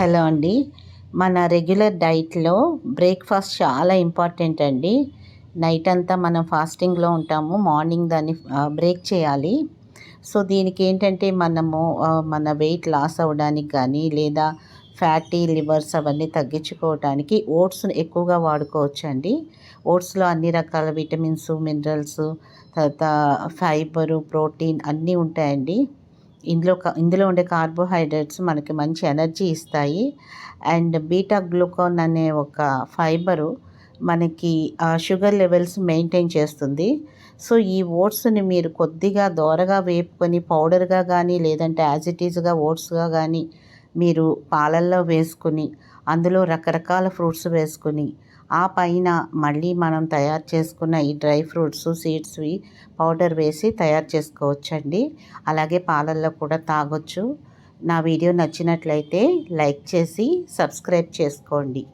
Hello అండి. మన regular డైట్లో బ్రేక్ఫాస్ట్ చాలా ఇంపార్టెంట్ అండి. నైట్ అంతా మనం ఫాస్టింగ్లో ఉంటాము. మార్నింగ్ దాన్ని బ్రేక్ చేయాలి. సో దీనికి ఏంటంటే మనము మన వెయిట్ లాస్ అవ్వడానికి కానీ లేదా ఫ్యాటీ లివర్స్ అవన్నీ తగ్గించుకోవడానికి ఓట్స్ ఎక్కువగా వాడుకోవచ్చు అండి ఓట్స్లో అన్ని రకాల విటమిన్స్ మినరల్స్ తర్వాత ఫైబరు ప్రోటీన్ అన్నీ ఉంటాయండి. ఇందులో ఇందులో ఉండే కార్బోహైడ్రేట్స్ మనకి మంచి ఎనర్జీ ఇస్తాయి. అండ్ బీటా గ్లూకోన్ అనే ఒక ఫైబరు మనకి షుగర్ లెవెల్స్ మెయింటైన్ చేస్తుంది. సో ఈ ఓట్స్ని మీరు కొద్దిగా దోరగా వేపుకొని పౌడర్గా కానీ లేదంటే యాజ్ ఇట్ ఈజ్గా ఓట్స్గా కానీ మీరు పాలల్లో వేసుకుని అందులో రకరకాల ఫ్రూట్స్ వేసుకుని ఆ పైన మళ్ళీ మనం తయారు చేసుకున్న ఈ డ్రై ఫ్రూట్స్ సీడ్స్వి పౌడర్ వేసి తయారు చేసుకోవచ్చండి. అలాగే పాలల్లో కూడా తాగొచ్చు. నా వీడియో నచ్చినట్లయితే లైక్ చేసి సబ్స్క్రైబ్ చేసుకోండి.